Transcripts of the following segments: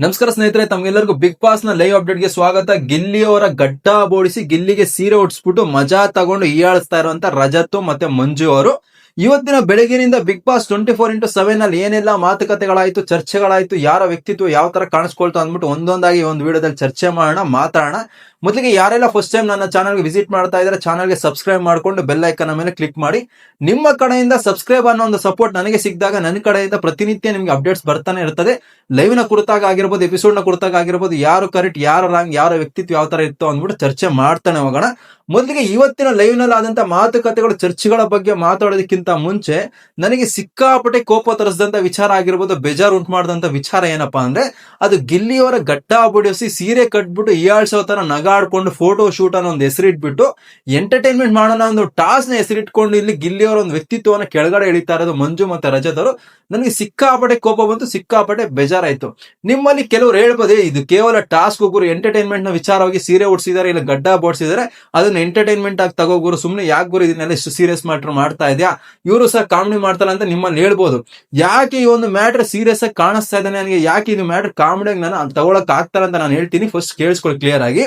ನಮಸ್ಕಾರ ಸ್ನೇಹಿತರೆ, ತಮಗೆಲ್ಲರಿಗೂ ಬಿಗ್ ಬಾಸ್ನ ಲೈವ್ ಅಪ್ಡೇಟ್ಗೆ ಸ್ವಾಗತ. ಗಿಲ್ಲಿಯವರ ಗಡ್ಡ ಬೋಡಿಸಿ, ಗಿಲ್ಲಿಗೆ ಸೀರೆ ಉಡ್ಸ್ಬಿಟ್ಟು ಮಜಾ ತಗೊಂಡು ಹೀಯಾಳಿಸ್ತಾ ಇರುವಂತ ರಜತ್ ಮತ್ತೆ ಮಂಜು ಅವರು. ಇವತ್ತಿನ ಬೆಳಗಿನಿಂದ Bigg Boss twenty four into seven ಅಲ್ಲಿ ಏನೆಲ್ಲ ಮಾತುಕತೆಗಳಾಯ್ತು, ಚರ್ಚೆಗಳಾಯ್ತು, ಯಾರ ವ್ಯಕ್ತಿತ್ವ ಯಾವ ತರ ಕಾಣಿಸ್ಕೊಳ್ತು ಅಂದ್ಬಿಟ್ಟು ಒಂದೊಂದಾಗಿ ಒಂದು ವಿಡಿಯೋದಲ್ಲಿ ಚರ್ಚೆ ಮಾಡೋಣ, ಮಾತಾಡೋಣ. ಮೊದಲಿಗೆ ಯಾರೆಲ್ಲ ಫಸ್ಟ್ ಟೈಮ್ ನನ್ನ ಚಾನಲ್ಗೆ ವಿಸಿಟ್ ಮಾಡ್ತಾ ಇದ್ದಾರೆ ಚಾನಲ್ಗೆ ಸಬ್ಸ್ಕ್ರೈಬ್ ಮಾಡ್ಕೊಂಡು ಬೆಲ್ ಐಕನ್ ಮೇಲೆ ಕ್ಲಿಕ್ ಮಾಡಿ. ನಿಮ್ಮ ಕಡೆಯಿಂದ ಸಬ್ಸ್ಕ್ರೈಬ್ ಅನ್ನೋ ಒಂದು ಸಪೋರ್ಟ್ ನನಗೆ ಸಿಕ್ಕಿದಾಗ ನನ್ನ ಕಡೆಯಿಂದ ಪ್ರತಿನಿತ್ಯ ನಿಮ್ಗೆ ಅಪ್ಡೇಟ್ಸ್ ಬರ್ತಾನೆ ಇರ್ತದೆ. ಲೈವ್ನ ಕುರಿತಾಗ ಆಗಿರ್ಬೋದು ಎಪಿಸೋಡ್ನ ಕುರಿತಾಗ ಆಗಿರ್ಬೋದು, ಯಾರು ಕರೆಕ್ಟ್ ಯಾರು ರಾಂಗ್ ಯಾರ ವ್ಯಕ್ತಿತ್ವ ಯಾವ ತರ ಇತ್ತು ಅಂದ್ಬಿಟ್ಟು ಚರ್ಚೆ ಮಾಡ್ತಾನೆ ಹೋಗೋಣ. ಮೊದಲಿಗೆ ಇವತ್ತಿನ ಲೈವ್ನಲ್ಲಿ ಆದಂತ ಮಾತುಕತೆಗಳು, ಚರ್ಚೆಗಳ ಬಗ್ಗೆ ಮಾತಾಡೋದಕ್ಕಿಂತ ಮುಂಚೆ ನನಗೆ ಸಿಕ್ಕಾಪಟ್ಟೆ ಕೋಪ ತರಿಸಿದಂತ ವಿಚಾರ ಆಗಿರ್ಬೋದು, ಬೇಜಾರು ಉಂಟು ಮಾಡಿದಂತ ವಿಚಾರ ಏನಪ್ಪಾ ಅಂದ್ರೆ, ಅದು ಗಿಲ್ಲಿಯವರ ಗಡ್ಡ ಬಡಿಸಿ ಸೀರೆ ಕಟ್ಬಿಟ್ಟು ಹೀಯಾಳ್ಸೋ ತರ ನಗಾಡ್ಕೊಂಡು ಫೋಟೋ ಶೂಟ್ ಅನ್ನೋ ಒಂದು ಹೆಸರಿಟ್ಬಿಟ್ಟು ಎಂಟರ್ಟೈನ್ಮೆಂಟ್ ಮಾಡೋಣ ಒಂದು ಟಾಸ್ನ ಹೆಸರಿಟ್ಕೊಂಡು ಇಲ್ಲಿ ಗಿಲ್ಲಿಯವರ ಒಂದು ವ್ಯಕ್ತಿತ್ವವನ್ನು ಕೆಳಗಡೆ ಇಳಿತಾ ಇರೋದು ಮಂಜು ಮತ್ತೆ ರಜತ್ ಅವರು ನನಗೆ ಸಿಕ್ಕಾಪಟ್ಟೆ ಕೋಪ ಬಂತು, ಸಿಕ್ಕಾಪಟ್ಟೆ ಬೇಜಾರಾಯ್ತು. ನಿಮ್ಮಲ್ಲಿ ಕೆಲವರು ಹೇಳ್ಬೋದೇ ಇದು ಕೇವಲ ಟಾಸ್ಕ್ ಒಬ್ಬರು ಎಂಟರ್ಟೈನ್ಮೆಂಟ್ನ ವಿಚಾರವಾಗಿ ಸೀರೆ ಉಡ್ಸಿದ್ದಾರೆ, ಇಲ್ಲ ಗಡ್ಡ ಬೋಡ್ಸಿದ್ದಾರೆ ಅದನ್ನ ಎಂಟರ್ಟೈನ್ಮೆಂಟ್ ಆಗಿ ತಗೋಗುರು ಸುಮ್ನೆ ಯಾಕೆ ಗುರು ಇದನ್ನೆಲ್ಲ ಇಷ್ಟು ಸೀರಿಯಸ್ ಮ್ಯಾಟರ್ ಮಾಡ್ತಾ ಇದೆಯಾ? ಇವರು ಸಹ ಕಾಮಿಡಿ ಮಾಡ್ತಾರೆ ಅಂತ ನಿಮ್ಮಲ್ಲಿ ಹೇಳ್ಬೋದು. ಯಾಕೆ ಈ ಒಂದು ಮ್ಯಾಟರ್ ಸೀರಿಯಸ್ ಆಗಿ ಕಾಣಿಸ್ತಾ ಇದೆ ನನಗೆ? ಯಾಕೆ ಇದು ಮ್ಯಾಟರ್ ಕಾಮಿಡಿಯಾಗಿ ನಾನು ತಗೊಳಕ್ ಆಗ್ತಾರ ಅಂತ ನಾನು ಹೇಳ್ತೀನಿ. ಫಸ್ಟ್ ಕೇಳಿಸ್ಕೊಳ್ಳಿ ಕ್ಲಿಯರ್ ಆಗಿ.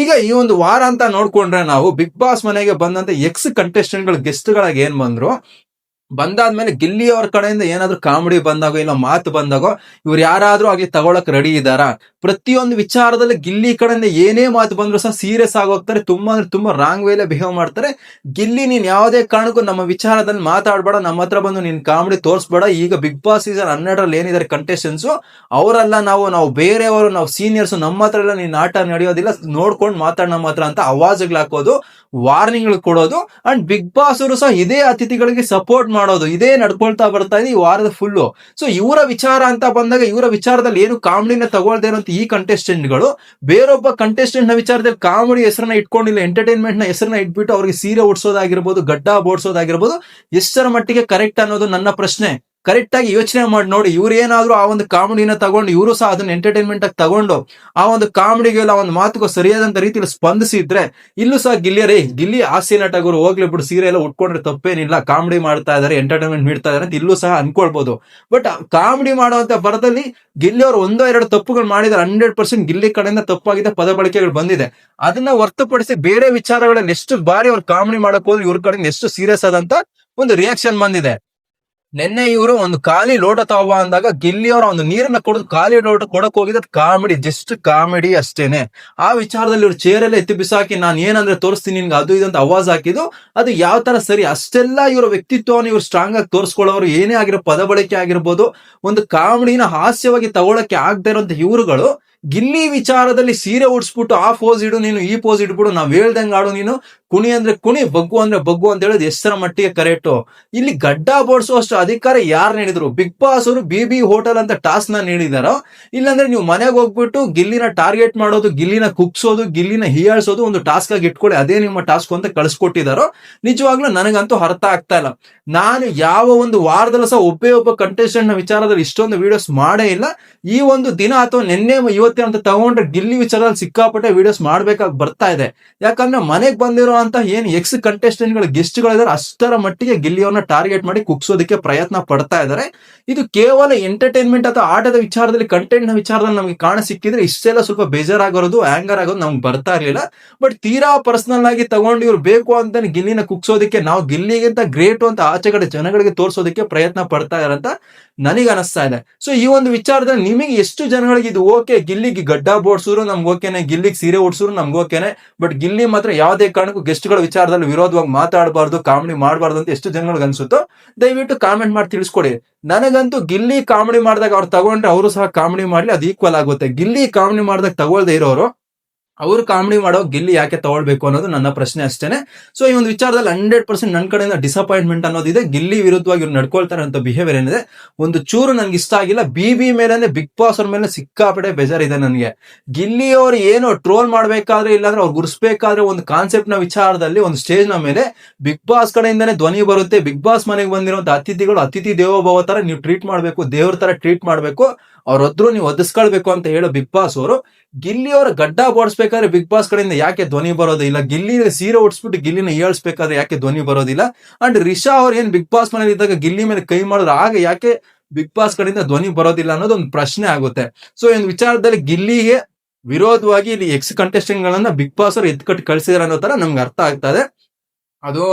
ಈಗ ಈ ಒಂದು ವಾರ ಅಂತ ನೋಡ್ಕೊಂಡ್ರೆ ನಾವು ಬಿಗ್ ಬಾಸ್ ಮನೆಗೆ ಬಂದಂತ ಎಕ್ಸ್ ಕಂಟೆಸ್ಟೆಂಟ್ಗಳು ಗೆಸ್ಟ್ ಗಳಾಗಿ ಏನ್ ಬಂದ್ರು? ಬಂದಾದ್ಮೇಲೆ ಗಿಲ್ಲಿ ಅವ್ರ ಕಡೆಯಿಂದ ಏನಾದ್ರೂ ಕಾಮಿಡಿ ಬಂದಾಗ ಇಲ್ಲ ಮಾತು ಬಂದಾಗ ಇವ್ರು ಯಾರಾದ್ರೂ ಆಗ್ಲಿ ತಗೊಳಕ್ ರೆಡಿ ಇದ್ದಾರಾ? ಪ್ರತಿಯೊಂದು ವಿಚಾರದಲ್ಲಿ ಗಿಲ್ಲಿ ಕಡೆಯಿಂದ ಏನೇ ಮಾತು ಬಂದ್ರು ಸಹ ಸೀರಿಯಸ್ ಆಗೋಗ್ತಾರೆ ತುಂಬಾ ಅಂದ್ರೆ ತುಂಬಾ ರಾಂಗ್ ವೇಲೆ ಬಿಹೇವ್ ಮಾಡ್ತಾರೆ. ಗಿಲ್ಲಿ, ನೀನ್ ಯಾವುದೇ ಕಾರಣಕ್ಕೂ ನಮ್ಮ ವಿಚಾರದಲ್ಲಿ ಮಾತಾಡ್ಬೇಡ. ನಮ್ಮ ಹತ್ರ ಬಂದು ನೀನ್ ಕಾಮಿಡಿ ತೋರಿಸ್ಬೇಡ. ಈಗ ಬಿಗ್ ಬಾಸ್ ಸೀಸನ್ ಹನ್ನೆರಡರಲ್ಲಿ ಏನಿದ್ದಾರೆ ಕಂಟೆಸ್ಟೆನ್ಸ್ ಅವರೆಲ್ಲ ನಾವು ನಾವು ಬೇರೆಯವರು, ನಾವು ಸೀನಿಯರ್ಸ್ ನಮ್ಮ ಹತ್ರ ಎಲ್ಲ ನೀನ್ ಆಟ ನಡೆಯೋದಿಲ್ಲ. ನೋಡ್ಕೊಂಡು ಮಾತಾಡ್ ನಮ್ಮ ಹತ್ರ ಅಂತ ಅವಾಜ್ಗಳು ಹಾಕೋದು. ವಾರ್ನಿಂಗ್ ಕೊಡೋದು ಅಂಡ್ ಬಿಗ್ ಬಾಸ್ ಅವರು ಸಹ ಇದೇ ಅತಿಥಿಗಳಿಗೆ ಸಪೋರ್ಟ್ ಮಾಡೋದು. ಇದೇ ನಡ್ಕೊಳ್ತಾ ಬರ್ತಾ ಇದೆ ಈ ವಾರದ ಫುಲ್ಲು. ಸೊ ಇವರ ವಿಚಾರ ಅಂತ ಬಂದಾಗ ಇವರ ವಿಚಾರದಲ್ಲಿ ಏನು ಕಾಮಿಡಿನ ತಗೊಳ್ದೆ ಇರೋಂತ ಈ ಕಂಟೆಸ್ಟೆಂಟ್ಗಳು ಗಳು ಬೇರೊಬ್ಬ ಕಂಟೆಸ್ಟೆಂಟ್ನ ವಿಚಾರದಲ್ಲಿ ಕಾಮಿಡಿ ಹೆಸರನ್ನ ಇಟ್ಕೊಂಡಿಲ್ಲ ಎಂಟರ್ಟೈನ್ಮೆಂಟ್ನ ಹೆಸರನ್ನ ಇಟ್ಬಿಟ್ಟು ಅವ್ರಿಗೆ ಸೀರೆ ಉಡ್ಸೋದಾಗಿರ್ಬೋದು, ಗಡ್ಡ ಬೋಡ್ಸೋದಾಗಿರ್ಬೋದು, ಎಷ್ಟರ ಮಟ್ಟಿಗೆ ಕರೆಕ್ಟ್ ಅನ್ನೋದು ನನ್ನ ಪ್ರಶ್ನೆ. ಕರೆಕ್ಟ್ ಆಗಿ ಯೋಚನೆ ಮಾಡಿ ನೋಡಿ, ಇವ್ರು ಏನಾದ್ರು ಆ ಒಂದು ಕಾಮಿಡಿನ ತಗೊಂಡು, ಇವರು ಸಹ ಅದನ್ನ ಎಂಟರ್ಟೈನ್ಮೆಂಟ್ ಆಗಿ ತಗೊಂಡು, ಆ ಒಂದು ಕಾಮಿಡಿಗೆ ಇಲ್ಲ ಒಂದು ಮಾತುಗೂ ಸರಿಯಾದಂತ ರೀತಿಯಲ್ಲಿ ಸ್ಪಂದಿಸಿದ್ರೆ, ಇಲ್ಲೂ ಸಹ ಗಿಲ್ಲಿಯರೇ ಗಿಲ್ಲಿ ಹಾಸ್ಯ ನಟ ಗುರು ಹೋಗ್ಲಿ ಬಿಡು, ಸೀರೆ ಎಲ್ಲ ಉಟ್ಕೊಂಡ್ರೆ ತಪ್ಪೇನಿಲ್ಲ, ಕಾಮಿಡಿ ಮಾಡ್ತಾ ಇದಾರೆ ಎಂಟರ್ಟೈನ್ಮೆಂಟ್ ನೀಡ್ತಾ ಇದಾರೆ ಅಂತ ಇಲ್ಲೂ ಸಹ ಅನ್ಕೊಳ್ಬಹುದು ಬಟ್ ಕಾಮಿಡಿ ಮಾಡುವಂತ ಬರದಲ್ಲಿ ಗಿಲ್ಲಿ ಅವರು ಒಂದೋ ಎರಡು ತಪ್ಪುಗಳು ಮಾಡಿದ್ರೆ, ಹಂಡ್ರೆಡ್ ಪರ್ಸೆಂಟ್ ಗಿಲ್ಲಿ ಕಡೆಯಿಂದ ತಪ್ಪಾಗಿದ್ದ ಪದ ಬಳಕೆಗಳು ಬಂದಿದೆ. ಅದನ್ನ ಹೊರತುಪಡಿಸಿ ಬೇರೆ ವಿಚಾರಗಳಲ್ಲಿ ಎಷ್ಟು ಬಾರಿ ಅವ್ರು ಕಾಮಿಡಿ ಮಾಡಕ್ ಹೋದ್ರೆ ಇವ್ರ ಕಡೆಯಿಂದ ಎಷ್ಟು ಸೀರಿಯಸ್ ಆದಂತ ಒಂದು ರಿಯಾಕ್ಷನ್ ಬಂದಿದೆ. ನಿನ್ನೆ ಇವರು ಒಂದು ಖಾಲಿ ಲೋಟ ತಗೋ ಅಂದಾಗ ಗಿಲ್ಲಿ ಅವರ ಒಂದು ನೀರನ್ನ ಕೊಡೋದು ಖಾಲಿ ಲೋಟ ಕೊಡಕ್ ಹೋಗಿದ್ದ ಕಾಮಿಡಿ ಜಸ್ಟ್ ಕಾಮಿಡಿ ಅಷ್ಟೇನೆ. ಆ ವಿಚಾರದಲ್ಲಿ ಇವ್ರು ಚೇರೆಲ್ಲ ಎತ್ತಿ ಬಿಸಾಕಿ ನಾನು ಏನಂದ್ರೆ ತೋರಿಸ್ತೀನಿ ನಿನ್ಗೆ ಅದು ಇದಂತ ಅವಾಜ್ ಹಾಕಿದ್ದು, ಅದು ಯಾವ ತರ ಸರಿ? ಅಷ್ಟೆಲ್ಲ ಇವರ ವ್ಯಕ್ತಿತ್ವವನ್ನು ಇವ್ರು ಸ್ಟ್ರಾಂಗ್ ಆಗಿ ತೋರಿಸ್ಕೊಳ್ಳೋರು ಏನೇ ಆಗಿರೋ ಪದ ಬಳಕೆ ಆಗಿರ್ಬೋದು, ಒಂದು ಕಾಮಿಡಿನ ಹಾಸ್ಯವಾಗಿ ತಗೊಳಕ್ಕೆ ಆಗದೆ ಇರುವಂತ ಇವರುಗಳು ಗಿಲ್ಲಿ ವಿಚಾರದಲ್ಲಿ ಸೀರೆ ಉಡ್ಸ್ಬಿಟ್ಟು, ಆ ಪೋಸ್ ಇಡು ನೀನು, ಈ ಪೋಸ್ ಇಟ್ಬಿಡು ನಾವ್ ಹೇಳ್ದಂಗೆ ಆಡು ನೀನು. ಕುಣಿ ಅಂದ್ರೆ ಕುಣಿ, ಬಗ್ಗು ಅಂದ್ರೆ ಬಗ್ಗು ಅಂತ ಹೇಳೋದು ಎಷ್ಟರ ಮಟ್ಟಿಗೆ ಕರೆಕ್ಟು ಇಲ್ಲಿ ಗಡ್ಡ ಬೋಡ್ಸುವಷ್ಟು ಅಧಿಕಾರ ಯಾರು ನೀಡಿದ್ರು? ಬಿಗ್ ಬಾಸ್ ಅವರು ಬಿ ಬಿ ಹೋಟೆಲ್ ಅಂತ ಟಾಸ್ಕ್ನ ನೀಡಿದಾರೋ? ಇಲ್ಲಾಂದ್ರೆ ನೀವು ಮನೆಗೆ ಹೋಗ್ಬಿಟ್ಟು ಗಿಲ್ಲಿನ ಟಾರ್ಗೆಟ್ ಮಾಡೋದು, ಗಿಲ್ಲಿನ ಕುಗ್ಸೋದು, ಗಿಲ್ಲಿನ ಹೀಯಾಳ್ಸೋದು ಒಂದು ಟಾಸ್ಕ್ ಆಗಿ ಇಟ್ಕೊಳ್ಳಿ ಅದೇ ನಿಮ್ಮ ಟಾಸ್ಕ್ ಅಂತ ಕಳಿಸ್ಕೊಟ್ಟಿದಾರೋ? ನಿಜವಾಗ್ಲೂ ನನಗಂತೂ ಅರ್ಥ ಆಗ್ತಾ ಇಲ್ಲ. ನಾನು ಯಾವ ಒಂದು ವಾರದಲ್ಲೂ ಸಹ ಒಬ್ಬೇ ಒಬ್ಬ ಕಂಟೆಸ್ಟೆಂಟ್ನ ವಿಚಾರದಲ್ಲಿ ಇಷ್ಟೊಂದು ವಿಡಿಯೋಸ್ ಮಾಡೇ ಇಲ್ಲ. ಈ ಒಂದು ದಿನ ಅಥವಾ ನಿನ್ನೆ ಅಂತ ತಗೊಂಡ್ರೆ ಗಿಲ್ಲಿ ವಿಚಾರದಲ್ಲಿ ಸಿಕ್ಕಾಪಟ್ಟೆ ವಿಡಿಯೋಸ್ ಮಾಡ್ಬೇಕಾಗಿ ಬರ್ತಾ ಇದೆ. ಯಾಕಂದ್ರೆ ಮನೆಗೆ ಬಂದಿರೋ ಅಂತ ಏನ್ ಎಕ್ಸ್ ಕಂಟೆಸ್ಟೆಂಟ್ಗಳ ಗೆಸ್ಟ್ ಗಳಿದಾರೆ ಅಷ್ಟರ ಮಟ್ಟಿಗೆ ಗಿಲ್ಲಿಯವ್ರನ್ನ ಟಾರ್ಗೆಟ್ ಮಾಡಿ ಕುಗ್ಸೋದಕ್ಕೆ ಪ್ರಯತ್ನ ಪಡ್ತಾ ಇದ್ದಾರೆ ಇದು ಕೇವಲ ಎಂಟರ್ಟೈನ್ಮೆಂಟ್ ಅಥವಾ ಆಟದ ವಿಚಾರದಲ್ಲಿ ಕಂಟೆಂಟ್ನ ವಿಚಾರದಲ್ಲಿ ನಮಗೆ ಕಾಣ ಸಿಕ್ಕಿದ್ರೆ ಇಷ್ಟೆಲ್ಲ ಸ್ವಲ್ಪ ಬೇಜಾರಾಗೋದು ಆಂಗರ್ ಆಗೋದು ನಮ್ಗೆ ಬರ್ತಾ ಇರ್ಲಿಲ್ಲ. ಬಟ್ ತೀರಾ ಪರ್ಸನಲ್ ಆಗಿ ತಗೊಂಡು ಇವ್ರು ಬೇಕು ಅಂತ ಗಿಲ್ಲಿನ ಕುಗ್ಸೋದಕ್ಕೆ ನಾವು ಗಿಲ್ಲಿಗಿಂತ ಗ್ರೇಟ್ ಅಂತ ಆಚೆ ಕಡೆ ಜನಗಳಿಗೆ ತೋರಿಸೋದಕ್ಕೆ ಪ್ರಯತ್ನ ಪಡ್ತಾ ಇದಾರೆ ಅಂತ ನನಗೆ ಅನಿಸ್ತಾ ಇದೆ. ಸೊ ಈ ಒಂದು ವಿಚಾರದಲ್ಲಿ ನಿಮಗೆ ಎಷ್ಟು ಜನಗಳಿಗೆ ಇದು ಓಕೆ ಗಿಲ್ಲಿಗೆ ಗಡ್ಡ ಬೋಡ್ಸಿದ್ರು ನಮ್ಗೆ ಓಕೆನೆ ಗಿಲ್ಲಿಗೆ ಸೀರೆ ಓಡಿಸಿದ್ರು ನಮ್ಗೆ ಓಕೆನೆ ಬಟ್ ಗಿಲ್ಲಿ ಮಾತ್ರ ಯಾವುದೇ ಕಾರಣಕ್ಕೂ ಗೆಸ್ಟ್ಗಳ ವಿಚಾರದಲ್ಲಿ ವಿರೋಧವಾಗಿ ಮಾತಾಡಬಾರ್ದು, ಕಾಮಿಡಿ ಮಾಡಬಾರ್ದು ಅಂತ ಎಷ್ಟು ಜನಗಳಿಗೆ ಅನ್ಸುತ್ತೋ, ದಯವಿಟ್ಟು ಕಾಮೆಂಟ್ ಮಾಡಿ ತಿಳಿಸ್ಕೊಡಿ. ನನಗಂತೂ ಗಿಲ್ಲಿ ಕಾಮಿಡಿ ಮಾಡಿದಾಗ ಅವ್ರು ತಗೊಂಡ್ರೆ ಅವರು ಸಹ ಕಾಮಿಡಿ ಮಾಡ್ಲಿ, ಅದು ಈಕ್ವಲ್ ಆಗುತ್ತೆ. ಗಿಲ್ಲಿ ಕಾಮಿಡಿ ಮಾಡಿದಾಗ ತಗೊಳ್ದೆ ಇರೋರು ಅವ್ರು ಕಾಮಿಡಿ ಮಾಡೋ ಗಿಲ್ಲಿ ಯಾಕೆ ತಗೊಳ್ಬೇಕು ಅನ್ನೋದು ನನ್ನ ಪ್ರಶ್ನೆ ಅಷ್ಟೇನೆ. ಸೊ ಈ ಒಂದು ವಿಚಾರದಲ್ಲಿ ಹಂಡ್ರೆಡ್ ಪರ್ಸೆಂಟ್ ನನ್ನ ಕಡೆಯಿಂದ ಡಿಸಪಾಯಿಂಟ್ಮೆಂಟ್ ಅನ್ನೋದಿದೆ. ಗಿಲ್ಲಿ ವಿರುದ್ಧವಾಗಿ ಇವ್ರು ನಡ್ಕೊಳ್ತಾರೆ ಅಂತ ಬಿಹೇವಿಯರ್ ಏನಿದೆ. ಒಂದು ಚೂರು ನನ್ಗೆ ಇಷ್ಟ ಆಗಿಲ್ಲ. ಬಿ ಬಿ ಮೇಲೆ ಬಿಗ್ ಬಾಸ್ ಅವ್ರ ಮೇಲೆ ಸಿಕ್ಕಾಪಟ್ಟೆ ಬೇಜಾರಿದೆ ನನಗೆ. ಗಿಲ್ಲಿ ಅವ್ರು ಏನು ಟ್ರೋಲ್ ಮಾಡಬೇಕಾದ್ರೆ, ಇಲ್ಲಾಂದ್ರೆ ಅವ್ರು ಗುರ್ಸ್ಬೇಕಾದ್ರೆ ಒಂದು ಕಾನ್ಸೆಪ್ಟ್ನ ವಿಚಾರದಲ್ಲಿ, ಒಂದು ಸ್ಟೇಜ್ನ ಮೇಲೆ ಬಿಗ್ ಬಾಸ್ ಕಡೆಯಿಂದಾನೆ ಧ್ವನಿ ಬರುತ್ತೆ. ಬಿಗ್ ಬಾಸ್ ಮನೆಗೆ ಬಂದಿರುವಂತ ಅತಿಥಿಗಳು, ಅತಿಥಿ ದೇವೋಭವ ತರ ನೀವು ಟ್ರೀಟ್ ಮಾಡಬೇಕು, ದೇವ್ರ ತರ ಟ್ರೀಟ್ ಮಾಡ್ಬೇಕು. ಅವ್ರ ಹತ್ರ ನೀವು ಒದಿಸ್ಕೊಳ್ಬೇಕು ಅಂತ ಹೇಳೋ ಬಿಗ್ ಬಾಸ್ ಅವರು, ಗಿಲ್ಲಿ ಅವರ ಗಡ್ಡ ಓಡಿಸ್ಬೇಕಾದ್ರೆ ಬಿಗ್ ಬಾಸ್ ಕಡೆಯಿಂದ ಯಾಕೆ ಧ್ವನಿ ಬರೋದಿಲ್ಲ ಗಿಲ್ಲಿ ಸೀರೆ ಉಡ್ಸ್ಬಿಟ್ಟು ಗಿಲ್ಲಿನ ಏಳ್ಸ್ಬೇಕಾದ್ರೆ ಯಾಕೆ ಧ್ವನಿ ಬರೋದಿಲ್ಲ ಅಂಡ್ ರಿಷಾ ಅವ್ರು ಏನ್ ಬಿಗ್ ಬಾಸ್ ಮನೇಲಿ ಇದ್ದಾಗ ಗಿಲ್ಲಿ ಮೇಲೆ ಕೈ ಮಾಡಿದ್ರೆ ಆಗ ಯಾಕೆ ಬಿಗ್ ಬಾಸ್ ಕಡೆಯಿಂದ ಧ್ವನಿ ಬರೋದಿಲ್ಲ ಅನ್ನೋದು ಒಂದು ಪ್ರಶ್ನೆ ಆಗುತ್ತೆ. ಸೊ ಈ ವಿಚಾರದಲ್ಲಿ ಗಿಲ್ಲಿಗೆ ವಿರೋಧವಾಗಿ ಇಲ್ಲಿ ಎಕ್ಸ್ ಕಂಟೆಸ್ಟೆಂಟ್ ಗಳನ್ನ ಬಿಗ್ ಬಾಸ್ ಅವ್ರು ಎತ್ಕಟ್ಟು ಕಳ್ಸಿದಾರೆ ಅನ್ನೋ ತರ ನಮ್ಗೆ ಅರ್ಥ ಆಗ್ತಾ ಅದು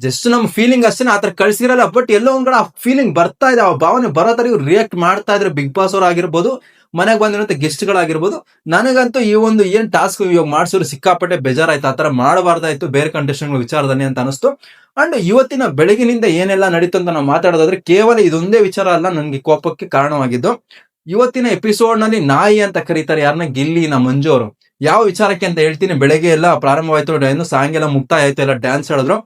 ಜಸ್ಟ್ ನಮ್ ಫೀಲಿಂಗ್ ಅಷ್ಟೇ ಆತರ ಕಳ್ಸಿರಲ್ಲ ಬಟ್ ಎಲ್ಲೋ ಒಂದ್ ಕಡೆ ಆ ಫೀಲಿಂಗ್ ಬರ್ತಾ ಇದೆ, ಆ ಭಾವನೆ ಬರೋ ತರ ಇವ್ರು ರಿಯಾಕ್ಟ್ ಮಾಡ್ತಾ ಇದ್ರೆ ಬಿಗ್ ಬಾಸ್ ಅವ್ರು ಆಗಿರ್ಬೋದು, ಮನೆಗೆ ಬಂದಿರೋ ಗೆಸ್ಟ್ ಗಳಾಗಿರ್ಬೋದು ನನಗಂತೂ ಈ ಒಂದು ಏನ್ ಟಾಸ್ಕ್ ಇವಾಗ ಮಾಡಿಸಿದ್ರು ಸಿಕ್ಕಾಪಟ್ಟೆ ಬೇಜಾರಾಯ್ತು, ಆತರ ಮಾಡಬಾರ್ದಾಯ್ತು, ಬೇರೆ ಕಂಟೆಸ್ಟೆಂಟ್ ವಿಚಾರದಲ್ಲಿ ಅಂತ ಅನಿಸ್ತು ಅಂಡ್ ಇವತ್ತಿನ ಬೆಳಗಿನಿಂದ ಏನೆಲ್ಲ ನಡೀತು ಅಂತ ನಾವು ಮಾತಾಡೋದಾದ್ರೆ ಕೇವಲ ಇದೊಂದೇ ವಿಚಾರ ಅಲ್ಲ, ನನಗೆ ಕೋಪಕ್ಕೆ ಕಾರಣವಾಗಿದ್ದು. ಇವತ್ತಿನ ಎಪಿಸೋಡ್ನಲ್ಲಿ ನಾಯಿ ಅಂತ ಕರೀತಾರೆ ಯಾರನ್ನ ಗಿಲ್ಲಿ ಗಿಲ್ಲಿನ ಮಂಜು ಅವರು. ಯಾವ ವಿಚಾರಕ್ಕೆ ಅಂತ ಹೇಳ್ತೀನಿ, ಬೆಳಗ್ಗೆ ಎಲ್ಲ ಪ್ರಾರಂಭವಾಯ್ತು ಸಾಯಂಗೆಲ್ಲ ಮುಕ್ತಾಯ ಆಯ್ತು, ಎಲ್ಲ ಡ್ಯಾನ್ಸ್ ಹೇಳಿದ್ರು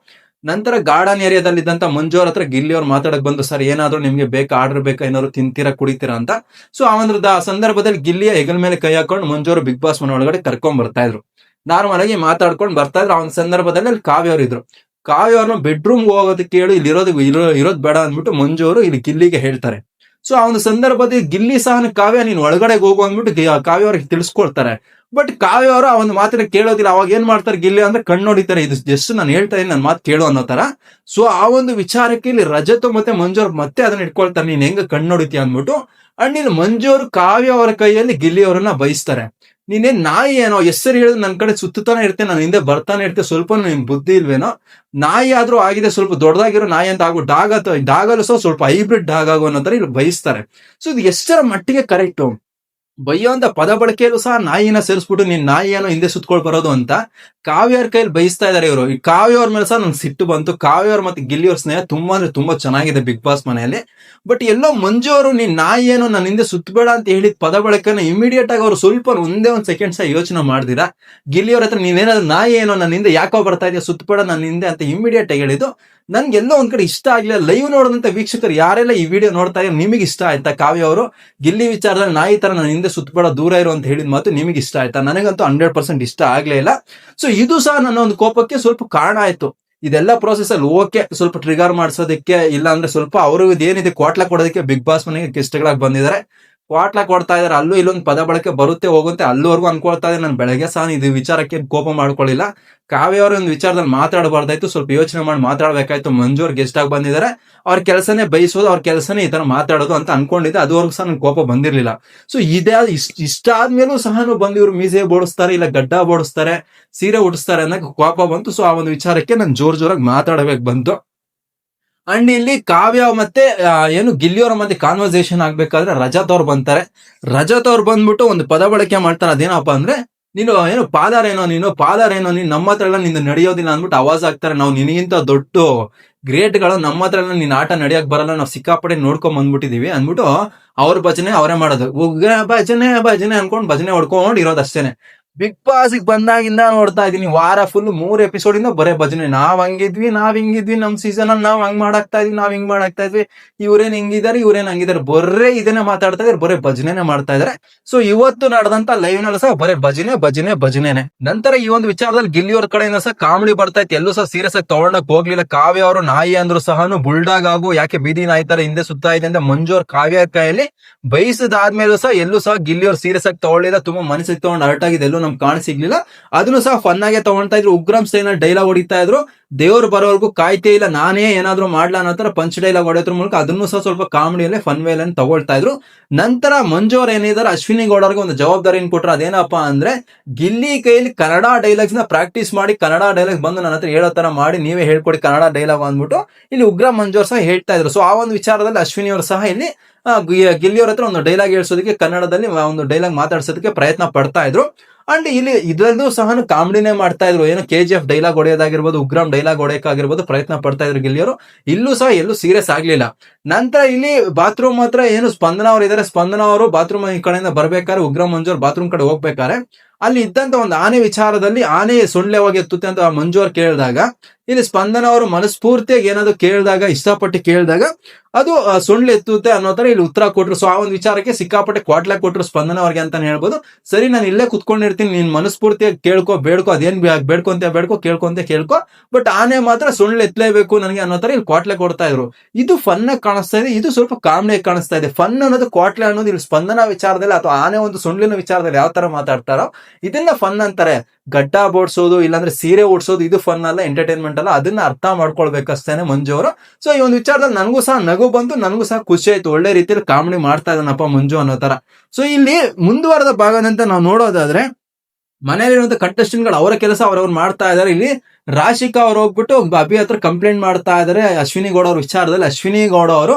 ನಂತರ ಗಾರ್ಡನ್ ಏರಿಯಾದಲ್ಲಿ ಇದ್ದಂತ ಮಂಜು ಅವ್ರ ಹತ್ರ ಗಿಲ್ಲಿ ಅವ್ರು ಮಾತಾಡಕ್ ಬಂದು ಸರ್, ಏನಾದ್ರು ನಿಮ್ಗೆ ಬೇಕಾ? ಆರ್ಡರ್ ಬೇಕಾ? ಏನಾದ್ರು ತಿಂತೀರಾ? ಕುಡಿತೀರಾ? ಅಂತ. ಸೊ ಆ ಸಂದರ್ಭದಲ್ಲಿ ಗಿಲ್ಲಿಯ ಹೆಗಲ್ ಮೇಲೆ ಕೈ ಹಾಕೊಂಡು ಮಂಜು ಅವರು ಬಿಗ್ ಬಾಸ್ ಮನೆ ಒಳಗಡೆ ಕರ್ಕೊಂಡ್ ಬರ್ತಾ ಇದ್ರು. ನಾರ್ಮಲ್ ಆಗಿ ಮಾತಾಡ್ಕೊಂಡು ಬರ್ತಾ ಇದ್ರು. ಒಂದು ಸಂದರ್ಭದಲ್ಲಿ ಅಲ್ಲಿ ಕಾವ್ಯ ಅವ್ರು ಇದ್ರು. ಕಾವ್ಯ ಅವ್ರನ್ನ ಬೆಡ್ರೂಮ್ ಹೋಗೋದಕ್ಕೆ ಹೇಳಿ, ಇಲ್ಲಿ ಇರೋ, ಇರೋದ್ ಬೇಡ ಅಂದ್ಬಿಟ್ಟು ಮಂಜು ಅವರು ಇಲ್ಲಿ ಗಿಲ್ಲಿಗೆ ಹೇಳ್ತಾರೆ. ಸೊ ಆ ಸಂದರ್ಭದಲ್ಲಿ ಗಿಲ್ಲಿ ಸಹ ಕಾವ್ಯ, ನೀನ್ ಒಳಗಡೆ ಹೋಗು ಅಂದ್ಬಿಟ್ಟು ಕಾವ್ಯ ಅವ್ರಿಗೆ ತಿಳಿಸ್ಕೊಳ್ತಾರೆ ಬಟ್ ಕಾವ್ಯ ಅವರು ಆ ಒಂದು ಮಾತಿನ ಕೇಳೋದಿಲ್ಲ. ಅವಾಗ ಏನ್ ಮಾಡ್ತಾರೆ ಗಿಲ್ಲಿ ಅಂದ್ರೆ ಕಣ್ಣು ಹೊಡಿತಾರೆ ಇದು ಜಸ್ಟ್ ನಾನು ಹೇಳ್ತಾ ಇದ್ದೀನಿ ನನ್ನ ಮಾತು ಕೇಳು ಅನ್ನೋ ತರ. ಸೊ ಆ ಒಂದು ವಿಚಾರಕ್ಕೆ ಇಲ್ಲಿ ರಜತ್ ಮತ್ತೆ ಮಂಜು ಅವ್ರು ಮತ್ತೆ ಅದನ್ನ ಇಟ್ಕೊಳ್ತಾರೆ. ನೀನ್ ಹೆಂಗ ಕಣ್ಣು ಹೊಡಿತೀಯ ಅಂದ್ಬಿಟ್ಟು. ಅಂಡ್ ಇಲ್ಲಿ ಮಂಜು ಅವರು ಕಾವ್ಯ ಅವರ ಕೈಯಲ್ಲಿ ಗಿಲ್ಲಿ ಅವರನ್ನ ಬಯಸ್ತಾರೆ. ನೀನೇನ್ ನಾಯಿ ಏನೋ, ಹೆಸರು ಹೇಳಿದ್ರೆ ನನ್ ಕಡೆ ಸುತ್ತಾನೆ ಇರ್ತೇನೆ ನಾನು ಹಿಂದೆ ಬರ್ತಾನೆ ಇರ್ತೇನೆ ಸ್ವಲ್ಪ ನಿಮ್ ಬುದ್ಧಿ ಇಲ್ವೇನೋ. ನಾಯಿ ಆದ್ರೂ ಆಗಿದೆ, ಸ್ವಲ್ಪ ದೊಡ್ಡದಾಗಿರೋ ನಾಯಿ ಅಂತ ಆಗು ಡಾಗ್ ಅಥವಾ ಡಾಗಲ್ಲೂ ಸಹ ಸ್ವಲ್ಪ ಹೈಬ್ರಿಡ್ ಡಾಗ್ ಆಗೋ ಅನ್ನೋ ತರ ಇಲ್ಲಿ ಬಯಸ್ತಾರೆ. ಸೊ ಇದು ಎಷ್ಟರ ಮಟ್ಟಿಗೆ ಕರೆಕ್ಟ್ ಬೈಯೋಂತ ಪದ ಬಳಕೆಯಲ್ಲೂ ಸಹ ನಾಯಿನ ಸೇರಿಸ್ಬಿಟ್ಟು ನೀನ್ ನಾಯಿ ಏನೋ ಹಿಂದೆ ಸುತ್ಕೊಳ್ ಬರೋದು ಅಂತ ಕಾವ್ಯವ್ರ ಕೈಯಲ್ಲಿ ಬಯಸ್ತಾ ಇದಾರೆ ಇವರು. ಈ ಕಾವ್ಯವ್ರ ಮೇಲೆ ಸಹ ನಂಗೆ ಸಿಟ್ಟು ಬಂತು. ಕಾವ್ಯವ್ರ ಮತ್ತೆ ಗಿಲ್ಲಿಯವ್ರ ಸ್ನೇಹ ತುಂಬಾ ಅಂದ್ರೆ ತುಂಬಾ ಚೆನ್ನಾಗಿದೆ ಬಿಗ್ ಬಾಸ್ ಮನೆಯಲ್ಲಿ. ಬಟ್ ಎಲ್ಲೋ ಮಂಜು ಅವರು, ನೀನ್ ನಾಯಿ ಏನು? ನನ್ನ ಹಿಂದೆ ಸುತ್ತಬೇಡ ಅಂತ ಹೇಳಿದ ಪದ ಬಳಕೆನ ಇಮಿಡಿಯೇಟ್ ಆಗಿ ಅವರು ಸ್ವಲ್ಪ ಒಂದೇ ಒಂದ್ ಸೆಕೆಂಡ್ ಸಹ ಯೋಚನೆ ಮಾಡ್ದಿರಾ? ಗಿಲ್ಲಿಯವ್ರ ಹತ್ರ ನೀನೇನಾದ್ರು ನಾಯಿ ಏನೋ? ನನ್ನ ಹಿಂದೆ ಯಾಕೋ ಬರ್ತಾ ಇದೆಯಾ? ಸುತ್ತಬೇಡ ನನ್ನ ಹಿಂದೆ ಅಂತ ಇಮಿಡಿಯೇಟ್ ಆಗಿ ಹೇಳಿದ್ದು. ನನ್ಗೆ ಎಲ್ಲೋ ಒಂದ್ ಕಡೆ ಇಷ್ಟ ಆಗ್ಲಿಲ್ಲ. ಲೈವ್ ನೋಡಿದಂತ ವೀಕ್ಷಕರು ಯಾರೆಲ್ಲ ಈ ವಿಡಿಯೋ ನೋಡ್ತಾ ಇದ್ದಾರೆ ನಿಮಗೆ ಇಷ್ಟ ಆಯ್ತಾ? ಕಾವ್ಯ ಅವರು, ಗಿಲ್ಲಿ ವಿಚಾರದಲ್ಲಿ ನಾಯಿ ತರ ನನ್ನ ಹಿಂದೆ ಸುತ್ತಬೇಡ ದೂರ ಇರು ಅಂತ ಹೇಳಿದ ಮಾತು ನಿಮಗೆ ಇಷ್ಟ ಆಯ್ತಾ? ನನಗಂತೂ ಹಂಡ್ರೆಡ್ ಪರ್ಸೆಂಟ್ ಇಷ್ಟ ಆಗ್ಲೇ ಇಲ್ಲ. ಸೊ ಇದು ಸಹ ನನ್ನ ಒಂದು ಕೋಪಕ್ಕೆ ಸ್ವಲ್ಪ ಕಾರಣ ಆಯ್ತು. ಇದೆಲ್ಲ ಪ್ರೋಸೆಸ್ ಅಲ್ಲಿ ಓಕೆ ಸ್ವಲ್ಪ ಟ್ರಿಗರ್ ಮಾಡಿಸೋದಕ್ಕೆ ಇಲ್ಲ ಅಂದ್ರೆ ಸ್ವಲ್ಪ ಅವರು ಇದೇನಿದೆ ಕ್ವಾಟ್ಲ ಕೊಡೋದಕ್ಕೆ ಬಿಗ್ ಬಾಸ್ ಮನೆಗೆ ಗೆಸ್ಟ್ಗಳಾಗಿ ಬಂದಿದ್ದಾರೆ. ಕ್ವಾಟ್ಲ ಕೊಡ್ತಾ ಇದಾರೆ, ಅಲ್ಲೂ ಇಲ್ಲೊಂದು ಪದ ಬಳಕೆ ಬರುತ್ತೆ, ಹೋಗುತ್ತೆ, ಅಲ್ಲೂವರೆಗೂ ಅನ್ಕೊಳ್ತಾ ಇದೆ ನಾನು ಬೆಳಗ್ಗೆ ಸಹ ಇದು ವಿಚಾರಕ್ಕೆ ಕೋಪ ಮಾಡ್ಕೊಳ್ಳಿಲ್ಲ. ಕಾವ್ಯ ಒಂದು ವಿಚಾರದಲ್ಲಿ ಮಾತಾಡಬಾರ್ದಾಯ್ತು, ಸ್ವಲ್ಪ ಯೋಚನೆ ಮಾಡಿ ಮಾತಾಡ್ಬೇಕಾಯ್ತು. ಮಂಜು ಅವ್ರು ಗೆಸ್ಟ್ ಆಗಿ ಬಂದಿದ್ದಾರೆ. ಅವ್ರ ಕೆಲಸನೇ ಬಯಸೋದು, ಅವ್ರ ಕೆಲಸನೇ ಈ ತರ ಮಾತಾಡೋದು ಅಂತ ಅನ್ಕೊಂಡಿದ್ದೆ. ಅದುವರೆಗೂ ಸಹ ನನ್ಗೆ ಕೋಪ ಬಂದಿರ್ಲಿಲ್ಲ. ಸೊ ಇದೇ ಇಷ್ಟ ಆದ್ಮೇಲೂ ಸಹ ಬಂದು ಇವ್ರು ಮೀಸೆ ಬೋಡಿಸ್ತಾರೆ ಇಲ್ಲ ಗಡ್ಡ ಬೋಡಿಸ್ತಾರೆ ಸೀರೆ ಉಡಿಸ್ತಾರೆ ಅನ್ನೋಕೆ ಕೋಪ ಬಂತು. ಸೊ ಆ ಒಂದು ವಿಚಾರಕ್ಕೆ ನಾನು ಜೋರ್ ಜೋರಾಗಿ ಮಾತಾಡಬೇಕು ಬಂತು. ಅಂಡ್ ಇಲ್ಲಿ ಕಾವ್ಯ ಮತ್ತೆ ಏನು ಗಿಲ್ಲಿಯವರ ಮಧ್ಯೆ ಕಾನ್ವರ್ಸೇಷನ್ ಆಗ್ಬೇಕಾದ್ರೆ ರಜತ್ ಅವ್ರು ಬಂತಾರೆ. ರಜತ್ ಅವ್ರು ಬಂದ್ಬಿಟ್ಟು ಒಂದು ಪದ ಬಳಕೆ ಮಾಡ್ತಾರೆ ಅದೇನಪ್ಪ ಅಂದ್ರೆ, ನೀನು ಏನು ಪಾದಾರೇನೋ ನೀನು ಪಾದಾರೇನೋ ನೀನು ನಮ್ಮ ಹತ್ರ ಎಲ್ಲ ನಿಂದು ನಡೆಯೋದಿಲ್ಲ ಅಂದ್ಬಿಟ್ಟು ಅವಾಜ್ ಆಗ್ತಾರೆ ನಾವು ನಿನಗಿಂತ ದೊಡ್ಡ ಗ್ರೇಟ್ಗಳು, ನಮ್ಮ ಹತ್ರ ಎಲ್ಲ ನಿನ್ನ ಆಟ ನಡೆಯಕ್ ಬರಲ್ಲ, ನಾವು ಸಿಕ್ಕಾಪಟ್ಟೆ ನೋಡ್ಕೊಂಡ್ ಬಂದ್ಬಿಟ್ಟಿದೀವಿ ಅಂದ್ಬಿಟ್ಟು ಅವ್ರ ಭಜನೆ ಅವರೇ ಮಾಡೋದು. ಭಜನೆ ಭಜನೆ ಅನ್ಕೊಂಡು ಭಜನೆ ಹೊಡ್ಕೊಂಡು ಇರೋದು ಅಷ್ಟೇನೆ. ಬಿಗ್ ಬಾಸ್ ಬಂದಾಗಿಂದ ನೋಡ್ತಾ ಇದೀನಿ. ವಾರ ಫುಲ್ ಮೂರ್ ಎಪಿಸೋಡ್ ಇಂದ ಬರೇ ಭಜನೆ. ನಾವ್ ಹಂಗಿದ್ವಿ ನಾವ್ ಹಿಂಗಿದ್ವಿ ನಮ್ ಸೀಸನ್ ಅಲ್ಲಿ ನಾವ್ ಹಂಗ್ ಮಾಡಾಕ್ತಾ ಇದ್ವಿ, ನಾವ್ ಹಿಂಗ್ ಮಾಡಾಕ್ತಾ ಇದ್ವಿ. ಇವ್ರೇನ್ ಹಿಂಗಿದಾರೆ ಇವ್ರೇನ್ ಹಂಗಿದಾರೆ ಬರೇ ಇದನ್ನೇ ಮಾತಾಡ್ತಾ ಇದಾರೆ, ಬರೇ ಭಜನೆನೇ ಮಾಡ್ತಾ ಇದಾರೆ. ಸೊ ಇವತ್ತು ನಡೆದಂತ ಲೈವ್ನಲ್ಲಿ ಸಹ ಬರೇ ಭಜನೆ ಭಜನೆ, ಭಜನೆನೆ. ನಂತರ ಈ ಒಂದು ವಿಚಾರದಲ್ಲಿ ಗಿಲ್ಲಿಯವ್ರ ಕಡೆಯಿಂದ ಸಹ ಕಾಮಿಡಿ ಬರ್ತಾ ಇತ್ತು. ಎಲ್ಲೂ ಸಹ ಸೀರಿಯಸ್ ಆಗಿ ತಗೊಳಕ್ ಹೋಗ್ಲಿಲ್ಲ. ಕಾವ್ಯ ಅವರು, ನಾಯಿ ಅಂದ್ರು ಸಹ ಬುಲ್ಡಾಗ್ ಆಗು. ಯಾಕೆ ಬೀದಿ ನಾಯಿ ತರ ಹಿಂದೆ ಸುತ್ತಾ ಇದೆ ಅಂತ ಮಂಜು ಅವ್ರ ಕಾವ್ಯ ಕೈಯಲ್ಲಿ ಬಯಸಿದಾದ್ಮೇಲೂ ಸಹ ಎಲ್ಲೂ ಸಹ ಗಿಲ್ಲಿಯವ್ರು ಸೀರಿಯಸ್ ಆಗಿ ತಗೊಳ್ಳಿಲ್ಲ. ತುಂಬಾ ಮನಸ್ಸಿಗೆ ತಗೊಂಡು ಹರ್ಟ್ ಆಗಿದೆ. ಎಲ್ಲೂ ನಮ್ಗೆ ಕಾಣ ಸಿಗ್ಲಿಲ್ಲ. ಅದನ್ನು ಸಹ ಫನ್ ಆಗೇ ತಗೊಳ್ತಾ ಇದ್ರು. ಉಗ್ರಂ ಸೇನ ಡೈಲಾಗ್ ಹೊಡಿತಾ ಇದ್ರು. ದೇವ್ರು ಬರೋವರೆಗೂ ಕಾಯ್ತೇ ಇಲ್ಲ, ನಾನೇ ಏನಾದ್ರು ಮಾಡ್ಲಾ ಅನ್ನೋ ಪಂಚ್ ಡೈಲಾಗ್ ಹೊಡೆಯೋದ್ರ ಮೂಲಕ ಅದನ್ನು ಸಹ ಸ್ವಲ್ಪ ಕಾಮಿಡಿಯಲ್ಲೇ ಫನ್ ವೇಲ್ ಅಂತ ತಗೊಳ್ತಾ ಇದ್ರು. ನಂತರ ಮಂಜು ಅವ್ರು ಏನಿದಾರೆ, ಅಶ್ವಿನಿ ಗೌಡರ್ಗೆ ಒಂದು ಜವಾಬ್ದಾರಿನ ಕೊಟ್ರು. ಅದೇನಪ್ಪಾ ಅಂದ್ರೆ, ಗಿಲ್ಲಿ ಕೈಯಲ್ಲಿ ಕನ್ನಡ ಡೈಲಾಗ್ಸ್ನ ಪ್ರಾಕ್ಟೀಸ್ ಮಾಡಿ ಕನ್ನಡ ಡೈಲಾಗ್ಸ್ ಬಂದು ನನ್ನ ಹತ್ರ ಹೇಳೋ ತರ ಮಾಡಿ ನೀವೇ ಹೇಳ್ಕೊಡಿ ಕನ್ನಡ ಡೈಲಾಗ್ ಅಂದ್ಬಿಟ್ಟು ಇಲ್ಲಿ ಉಗ್ರ ಮಂಜು ಸಹ ಹೇಳ್ತಾ ಇದ್ರು. ಸೊ ಆ ಒಂದು ವಿಚಾರದಲ್ಲಿ ಅಶ್ವಿನಿ ಅವರು ಸಹ ಇಲ್ಲಿ ಗಿಲ್ಲಿಯವ್ರ ಹತ್ರ ಒಂದು ಡೈಲಾಗ್ ಹೇಳ್ಸೋದಕ್ಕೆ ಕನ್ನಡದಲ್ಲಿ ಒಂದು ಡೈಲಾಗ್ ಮಾತಾಡ್ಸೋದಕ್ಕೆ ಪ್ರಯತ್ನ ಪಡ್ತಾ ಇದ್ರು. ಅಂಡ್ ಇಲ್ಲಿ ಇದರಲ್ಲೂ ಸಹ ಕಾಮಿಡಿನೇ ಮಾಡ್ತಾ ಇದ್ರು. ಏನು ಕೆ ಜಿ ಎಫ್ ಡೈಲಾಗ್ ಹೊಡೆಯೋದಾಗಿರ್ಬೋದು, ಉಗ್ರಂ ಡೈಲಾಗ್ ಹೊಡೆಯಕ್ಕಾಗಿರ್ಬೋದು ಪ್ರಯತ್ನ ಪಡ್ತಾ ಇದ್ರು ಗಿಲ್ಲಿಯವರು. ಇಲ್ಲೂ ಸಹ ಎಲ್ಲೂ ಸೀರಿಯಸ್ ಆಗ್ಲಿಲ್ಲ. ನಂತರ ಇಲ್ಲಿ ಬಾತ್ರೂಮ್ ಹತ್ರ ಏನು ಸ್ಪಂದನ ಅವರು ಇದಾರೆ. ಸ್ಪಂದನ ಅವರು ಬಾತ್ರೂಮ್ ಈ ಕಡೆಯಿಂದ ಬರ್ಬೇಕಾದ್ರೆ ಉಗ್ರ ಮಂಜು ಅವ್ರು ಬಾತ್ರೂಮ್ ಕಡೆ ಹೋಗ್ಬೇಕಾರೆ ಅಲ್ಲಿ ಇದ್ದಂತ ಒಂದು ಆನೆ ವಿಚಾರದಲ್ಲಿ ಆನೆ ಸೊಳ್ಳೆವಾಗಿ ಎತ್ತುತ್ತೆ ಅಂತ ಮಂಜು ಅವ್ರು ಕೇಳಿದಾಗ ಇಲ್ಲಿ ಸ್ಪಂದನ ಅವರು ಮನಸ್ಫೂರ್ತಿಯಾಗಿ ಏನಾದ್ರು ಕೇಳಿದಾಗ, ಇಷ್ಟಪಟ್ಟು ಕೇಳಿದಾಗ ಅದು ಸುಳ್ಳು ಎತ್ತುತ್ತೆ ಅನ್ನೋ ತರ ಇಲ್ಲಿ ಉತ್ತರ ಕೊಟ್ರು. ಸೊ ಆ ಒಂದು ವಿಚಾರಕ್ಕೆ ಸಿಕ್ಕಾಪಟ್ಟೆ ಕ್ವಾಟ್ಲ ಕೊಟ್ರು ಸ್ಪಂದನ ಅವ್ರಿಗೆ ಅಂತಾನೆ ಹೇಳ್ಬೋದು. ಸರಿ, ನಾನು ಇಲ್ಲೇ ಕುತ್ಕೊಂಡಿರ್ತೀನಿ, ನೀನ್ ಮನಸ್ಫೂರ್ತಿಯಾಗಿ ಕೇಳ್ಕೊ, ಬೇಡ್ಕೊ, ಅದೇನ್ ಬೇಡ್ಕೊಂತ ಬೇಡ್ಕೊ ಕೇಳ್ಕೊಂತ ಕೇಳ್ಕೊ. ಬಟ್ ಆನೆ ಮಾತ್ರ ಸುಳ್ಳು ಎತ್ತಲೇಬೇಕು ನನಗೆ ಅನ್ನೋ ತರ ಇಲ್ಲಿ ಕ್ವಾಟ್ಲೆ ಕೊಡ್ತಾ ಇದ್ರು. ಇದು ಫನ್ ಕಾಣಿಸ್ತಾ ಇದೆ, ಇದು ಸ್ವಲ್ಪ ಕಾಮಿಡಿ ಕಾಣಿಸ್ತಾ ಇದೆ. ಫನ್ ಅನ್ನೋದು ಕ್ವಾಟ್ಲೆ ಅನ್ನೋದು ಇಲ್ಲಿ ಸ್ಪಂದನ ವಿಚಾರದಲ್ಲಿ ಅಥವಾ ಆನೆ ಒಂದು ಸುಳ್ಳಿನ ವಿಚಾರದಲ್ಲಿ ಯಾವ ತರ ಮಾತಾಡ್ತಾರೋ ಇದನ್ನ ಫನ್ ಅಂತಾರೆ. ಗಡ್ಡ ಬೋಡ್ಸೋದು, ಇಲ್ಲಾಂದ್ರೆ ಸೀರೆ ಓಡಿಸೋದು ಇದು ಫನ್ ಅಲ್ಲ ಎಂಟರ್ಟೈನ್ಮೆಂಟ್ ಅಲ್ಲ, ಅದನ್ನ ಅರ್ಥ ಮಾಡ್ಕೊಳ್ಬೇಕಷ್ಟೇನೆ ಮಂಜು ಅವರು ಸೊ ಈ ಒಂದು ವಿಚಾರದಲ್ಲಿ ನನಗೂ ಸಹ ನಗು ಬಂತು, ನನಗೂ ಸಹ ಖುಷಿ ಆಯ್ತು. ಒಳ್ಳೆ ರೀತಿಯಲ್ಲಿ ಕಾಮಿಡಿ ಮಾಡ್ತಾ ಇದ್ದಾನಪ್ಪ ಮಂಜು ಅನ್ನೋ ತರ ಸೊ ಇಲ್ಲಿ ಮುಂದುವರೆದ ಭಾಗದಂತ ನಾವು ನೋಡೋದಾದ್ರೆ ಮನೆಯಲ್ಲಿರುವಂತ ಕಂಟೆಸ್ಟೆಂಟ್ಗಳು ಗಳು ಅವರ ಕೆಲಸ ಅವ್ರವ್ರು ಮಾಡ್ತಾ ಇದಾರೆ ಇಲ್ಲಿ ರಾಶಿಕಾ ಅವ್ರು ಹೋಗ್ಬಿಟ್ಟು ಅಭಿ ಹತ್ರ ಕಂಪ್ಲೇಂಟ್ ಮಾಡ್ತಾ ಇದಾರೆ, ಅಶ್ವಿನಿ ಗೌಡ ಅವ್ರ ವಿಚಾರದಲ್ಲಿ. ಅಶ್ವಿನಿ ಗೌಡ ಅವರು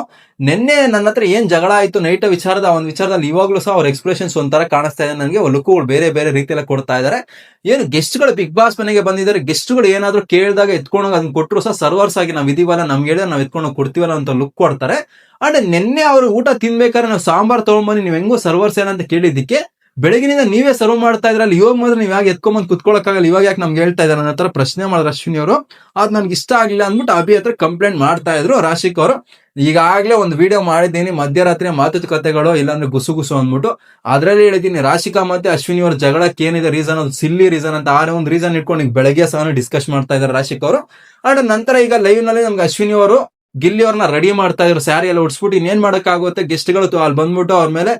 ನಿನ್ನೆ ನನ್ನ ಹತ್ರ ಏನ್ ಜಗಳ ಆಯ್ತು, ನೈಟ್ ವಿಚಾರದ ಒಂದು ವಿಚಾರದಲ್ಲಿ ಇವಾಗ್ಲೂ ಸಹ ಅವ್ರ ಎಕ್ಸ್ಪ್ರೆಷನ್ಸ್ ಒಂಥರ ಕಾಣಿಸ್ತಾ ಇದೆ ನನಗೆ. ಲುಕ್ಗಳು ಬೇರೆ ಬೇರೆ ರೀತಿಯಲ್ಲಿ ಕೊಡ್ತಾ ಇದಾರೆ. ಏನು ಗೆಸ್ಟ್ಗಳು ಬಿಗ್ ಬಾಸ್ ಮನೆಗೆ ಬಂದಿದ್ದಾರೆ ಗೆಸ್ಟ್ಗಳು ಏನಾದ್ರು ಕೇಳಿದಾಗ ಎತ್ಕೊಂಡೋಗಿ ಅದನ್ನ ಕೊಟ್ಟರು ಸಹ ಸರ್ವರ್ಸ್ ಆಗಿ ನಾವು ಇದೀವಲ್ಲ, ನಮ್ಗೆ ಹೇಳಿದ್ರೆ ನಾವು ಎತ್ಕೊಂಡು ಕೊಡ್ತೀವಲ್ಲ ಅಂತ ಲುಕ್ ಕೊಡ್ತಾರೆ. ಅಂಡ್ ನಿನ್ನೆ ಅವರು ಊಟ ತಿನ್ಬೇಕಾದ್ರೆ ನಾವು ಸಾಂಬಾರ್ ತಗೊಂಡ್ಬಂದು ನೀವು ಹೆಂಗೋ ಸರ್ವರ್ಸ್ ಏನಂತ ಕೇಳಿದ್ದಕ್ಕೆ ಬೆಳಗಿನಿಂದ ನೀವೇ ಸರ್ವ್ ಮಾಡ್ತಾ ಇದ್ರಲ್ಲಿ ಇವಾಗ ಮಾತ್ರ ನೀವು ಯಾಕೆ ಎತ್ಕೊಂಬಂದು ಕುತ್ಕೊಳಕ್ಕಾಗಲ್ಲ? ಇವಾಗ ಯಾಕೆ ನಮ್ಗೆ ಹೇಳ್ತಾ ಇದ್ದಾರೆ ನನ್ನ ಹತ್ರ ಪ್ರಶ್ನೆ ಮಾಡಿದ್ರು ಅಶ್ವಿನಿ ಅವರು. ಅದು ನನ್ಗೆ ಇಷ್ಟ ಆಗಲಿಲ್ಲ ಅಂದ್ಬಿಟ್ಟು ಅಭಿ ಹತ್ರ ಕಂಪ್ಲೇಂಟ್ ಮಾಡ್ತಾ ಇದ್ರು ರಾಶಿಕ್ ಅವರು. ಈಗಾಗ್ಲೇ ಒಂದು ವಿಡಿಯೋ ಮಾಡಿದ್ದೀನಿ ಮಧ್ಯರಾತ್ರಿ ಮಾತುಕತೆಗಳು ಇಲ್ಲಾಂದ್ರೆ ಗುಸು ಗುಸು ಅಂದ್ಬಿಟ್ಟು. ಅದ್ರಲ್ಲಿ ಹೇಳಿದ್ದೀನಿ, ರಾಶಿಕಾ ಮತ್ತೆ ಅಶ್ವಿನಿ ಅವ್ರ ಜಗಳಕ್ಕೆ ಏನಿದೆ ರೀಸನ್ ಅದು ಸಿಲ್ಲಿ ರೀಸನ್ ಅಂತ ಆ ಒಂದು ರೀಸನ್ ಇಟ್ಕೊಂಡು ಈಗ ಬೆಳಗ್ಗೆ ಸಹ ಡಿಸ್ಕಸ್ ಮಾಡ್ತಾ ಇದ್ದಾರೆ ರಾಶಿಕ್ ಅವರು. ಅಂಡ್ ನಂತರ ಈಗ ಲೈವ್ನಲ್ಲಿ ನಮ್ಗೆ ಅಶ್ವಿನಿ ಅವರು, ಗಿಲ್ಲಿ ಅವ್ರನ್ನ ರೆಡಿ ಮಾಡ್ತಾ ಇದ್ರು ಸ್ಯಾರಿ ಎಲ್ಲ ಉಡ್ಸ್ಬಿಟ್ಟು ಇನ್ನೇನ್ ಮಾಡಕ್ಕಾಗುತ್ತೆ? ಗೆಸ್ಟ್ಗಳು ಅಲ್ಲಿ ಬಂದ್ಬಿಟ್ಟು ಅವ್ರ ಮೇಲೆ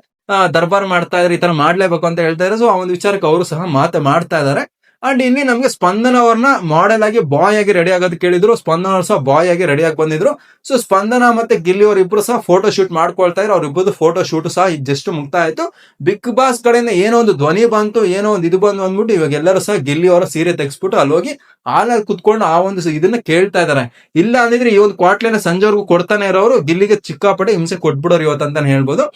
ದರ್ಬಾರ್ ಮಾಡ್ತಾ ಇದ್ರೆ, ಈ ತರ ಮಾಡ್ಲೇಬೇಕು ಅಂತ ಹೇಳ್ತಾ ಇದ್ದಾರೆ ಸೊ ಆ ಒಂದು ವಿಚಾರಕ್ಕೆ ಅವರು ಸಹ ಮಾತು ಮಾಡ್ತಾ ಇದ್ದಾರೆ ಅಂಡ್ ಇಲ್ಲಿ ನಮ್ಗೆ ಸ್ಪಂದನ ಅವ್ರನ್ನ ಮಾಡೆಲ್ ಆಗಿ ಬಾಯ್ ಆಗಿ ರೆಡಿ ಆಗೋದು ಕೇಳಿದ್ರು. ಸ್ಪಂದನ ಅವ್ರು ಸಹ ಬಾಯ್ ಆಗಿ ರೆಡಿ ಆಗಿ ಬಂದಿದ್ರು. ಸೊ ಸ್ಪಂದನ ಮತ್ತೆ ಗಿಲ್ಲಿ ಅವ್ರ ಇಬ್ರು ಸಹ ಫೋಟೋ ಶೂಟ್ ಮಾಡ್ಕೊಳ್ತಾ ಇದ್ರು. ಅವ್ರಿಬ್ಬರದು ಫೋಟೋ ಶೂಟ್ ಸಹ ಜಸ್ಟ್ ಮುಕ್ತಾಯ ಆಯ್ತು ಬಿಗ್ ಬಾಸ್ ಕಡೆಯಿಂದ ಏನೋ ಒಂದು ಧ್ವನಿ ಬಂತು, ಏನೋ ಒಂದು ಇದು ಬಂದು ಅಂದ್ಬಿಟ್ಟು ಇವಾಗ ಎಲ್ಲರೂ ಸಹ ಗಿಲ್ಲಿ ಅವರ ಸೀರೆ ತೆಗೆಸ್ಬಿಟ್ಟು ಅಲ್ಲಿ ಹೋಗಿ ಆಲಲ್ಲಿ ಕುತ್ಕೊಂಡು ಆ ಒಂದು ಇದನ್ನ ಕೇಳ್ತಾ ಇದಾರೆ. ಇಲ್ಲ ಅಂದಿದ್ರೆ ಈ ಒಂದು ಕ್ವಾಟ್ಲಿನ ಸಂಜೆವರೆಗೂ ಕೊಡ್ತಾನೆ ಇರೋರು, ಗಿಲ್ಲಿಗೆ ಚಿಕ್ಕಾಪಟ್ಟೆ ಹಿಂಸೆ ಕೊಟ್ಬಿಡೋರು ಇವತ್ತು ಅಂತಾನೆ ಹೇಳ್ಬೋದು.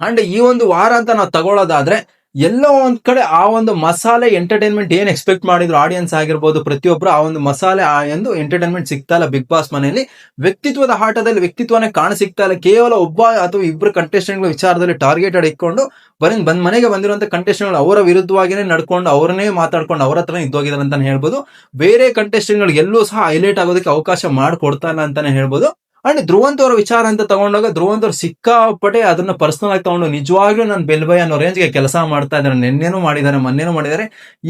ಅಂಡ್ ಈ ಒಂದು ವಾರ ಅಂತ ನಾವು ತಗೊಳ್ಳೋದಾದ್ರೆ ಎಲ್ಲೋ ಒಂದ್ ಕಡೆ ಆ ಒಂದು ಮಸಾಲೆ ಎಂಟರ್ಟೈನ್ಮೆಂಟ್ ಏನ್ ಎಕ್ಸ್ಪೆಕ್ಟ್ ಮಾಡಿದ್ರು ಆಡಿಯನ್ಸ್ ಆಗಿರ್ಬೋದು ಪ್ರತಿಯೊಬ್ರು ಆ ಒಂದು ಮಸಾಲೆ, ಆ ಒಂದು ಎಂಟರ್ಟೈನ್ಮೆಂಟ್ ಸಿಗ್ತಾ ಇಲ್ಲ ಬಿಗ್ ಬಾಸ್ ಮನೆಯಲ್ಲಿ. ವ್ಯಕ್ತಿತ್ವದ ಆಟದಲ್ಲಿ ವ್ಯಕ್ತಿತ್ವನೇ ಕಾಣ ಸಿಗ್ತಾ ಇಲ್ಲ. ಕೇವಲ ಒಬ್ಬ ಅಥವಾ ಇಬ್ರು ಕಂಟೆಸ್ಟೆಂಟ್ಗಳ ವಿಚಾರದಲ್ಲಿ ಟಾರ್ಗೆಟೆಡ್ ಇಟ್ಕೊಂಡು ಬರೀ ಬಂದ್ ಮನೆಗೆ ಬಂದಿರುವಂತ ಕಂಟೆಸ್ಟೆಂಟ್ಗಳು ಅವರ ವಿರುದ್ಧವಾಗಿನೇ ನಡ್ಕೊಂಡು ಅವರನ್ನೇ ಮಾತಾಡ್ಕೊಂಡು ಅವರ ಹತ್ರನೇ ಇದ್ದೋಗಿದ್ದಾರೆ ಅಂತಾನೆ ಹೇಳ್ಬೋದು. ಬೇರೆ ಗಳಿಗೆ ಎಲ್ಲೂ ಸಹ ಹೈಲೈಟ್ ಆಗೋದಕ್ಕೆ ಅವಕಾಶ ಮಾಡ್ಕೊಡ್ತಾ ಇಲ್ಲ ಅಂತಾನೆ ಹೇಳ್ಬೋದು. ಅಂಡ್ ಧ್ರುವಂತ್ ಅವರ ವಿಚಾರ ಅಂತ ತಗೊಂಡಾಗ ಧ್ರುವಂತ್ ಅವ್ರು ಸಿಕ್ಕಾಪಟ್ಟೆ ಅದನ್ನ ಪರ್ಸನಲ್ ಆಗಿ ತಗೊಂಡು ನಿಜವಾಗ್ಲೂ ನಾನು ಬೆಲ್ಬೈ ಅನ್ನೋ ರೇಂಜ್ಗೆ ಕೆಲಸ ಮಾಡ್ತಾ ಇದ್ದಾರೆ, ನಿನ್ನೇನು ಮಾಡಿದ್ದಾರೆ, ಮೊನ್ನೆನೂ ಮಾಡಿದ್ದಾರೆ.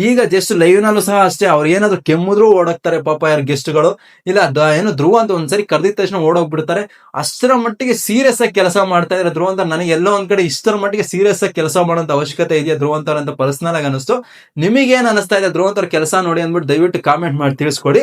ಈಗ ಜಸ್ಟ್ ಲೈವ್ ನಲ್ಲೂ ಸಹ ಅಷ್ಟೇ, ಅವ್ರು ಏನಾದ್ರು ಕೆಮ್ಮಿದ್ರು ಓಡಾಕ್ತಾರೆ, ಪಾಪ ಯಾರು ಗೆಸ್ಟ್ಗಳು ಇಲ್ಲ ಏನು ಧ್ರುವ ಅಂತ ಒಂದ್ಸರಿ ಕರೆದಿದ ತಕ್ಷಣ ಓಡೋಗ್ಬಿಡ್ತಾರೆ. ಅಷ್ಟರ ಮಟ್ಟಿಗೆ ಸೀರಿಯಸ್ ಆಗಿ ಕೆಲಸ ಮಾಡ್ತಾ ಇದ್ದಾರೆ ಧ್ರುವಂತ. ನನಗೆ ಎಲ್ಲೋ ಒಂದ್ ಕಡೆ ಇಷ್ಟರ ಮಟ್ಟಿಗೆ ಸೀರಿಯಸ್ ಆಗಿ ಕೆಲಸ ಮಾಡೋಂತ ಅವಶ್ಯಕತೆ ಇದೆಯಾ ಧ್ರುವಂತ ಅಂತ ಪರ್ಸನಲ್ ಆಗಿ ಅನಿಸ್ತು ನಿಮಗೇನು ಅನಿಸ್ತಾ ಇದೆ ಧ್ರುವಂತ ಕೆಲಸ ನೋಡಿ ಅಂದ್ಬಿಟ್ಟು ದಯವಿಟ್ಟು ಕಾಮೆಂಟ್ ಮಾಡಿ ತಿಳಿಸ್ಕೊಡಿ.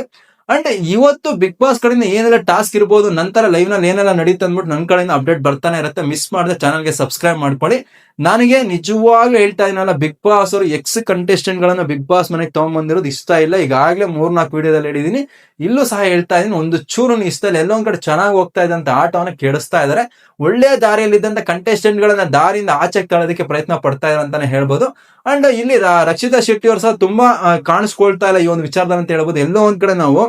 ಅಂಡ್ ಇವತ್ತು ಬಿಗ್ ಬಾಸ್ ಕಡೆಯಿಂದ ಏನೆಲ್ಲ ಟಾಸ್ಕ್ ಇರ್ಬೋದು, ನಂತರ ಲೈವ್ನಲ್ಲಿ ಏನೆಲ್ಲ ನಡೀತಾ ಅಂದ್ಬಿಟ್ಟು ನನ್ನ ಕಡೆಯಿಂದ ಅಪ್ಡೇಟ್ ಬರ್ತಾನೆ ಇರುತ್ತೆ ಮಿಸ್ ಮಾಡದೆ ಚಾನಲ್ಗೆ ಸಬ್ಸ್ಕ್ರೈಬ್ ಮಾಡ್ಕೊಳ್ಳಿ. ನನಗೆ ನಿಜವಾಗ್ಲೂ ಹೇಳ್ತಾ ಇದ್ನಲ್ಲ ಬಿಗ್ ಬಾಸ್ ಅವರು ಎಕ್ಸ್ ಕಂಟೆಸ್ಟೆಂಟ್ ಗಳನ್ನ ಬಿಗ್ ಬಾಸ್ ಮನೆಗೆ ತಗೊಂಡ್ಬಂದಿರೋದು ಇಷ್ಟ ಇಲ್ಲ. ಈಗಾಗಲೇ ಮೂರ್ನಾಲ್ಕು ವಿಡಿಯೋದಲ್ಲಿ ಹೇಳಿದೀನಿ. ಇಲ್ಲೂ ಸಹ ಹೇಳ್ತಾ ಇದೀನಿ ಒಂದು ಚೂರು ಇಷ್ಟ ಇಲ್ಲ ಎಲ್ಲೋ ಒಂದ್ ಕಡೆ ಚೆನ್ನಾಗಿ ಹೋಗ್ತಾ ಇದ್ದಂತ ಆಟವನ್ನ ಕೆಡಿಸ್ತಾ ಇದಾರೆ ಒಳ್ಳೆ ದಾರಿಯಲ್ಲಿದ್ದಂತ ಕಂಟೆಸ್ಟೆಂಟ್ ಗಳನ್ನ ದಾರಿಯಿಂದ ಆಚೆ ತಳೋದಕ್ಕೆ ಪ್ರಯತ್ನ ಪಡ್ತಾ ಇದಾರೆ ಅಂತಾನೆ ಹೇಳ್ಬೋದು. ಅಂಡ್ ಇಲ್ಲಿ ರಕ್ಷಿತಾ ಶೆಟ್ಟಿ ಅವರು ಸಹ ತುಂಬಾ ಕಾಣಿಸ್ಕೊಳ್ತಾ ಇಲ್ಲ ಈ ಒಂದು ವಿಚಾರದಲ್ಲಿ ಅಂತ ಹೇಳ್ಬೋದು. ಎಲ್ಲೋ ಒಂದ್ ಕಡೆ ನಾವು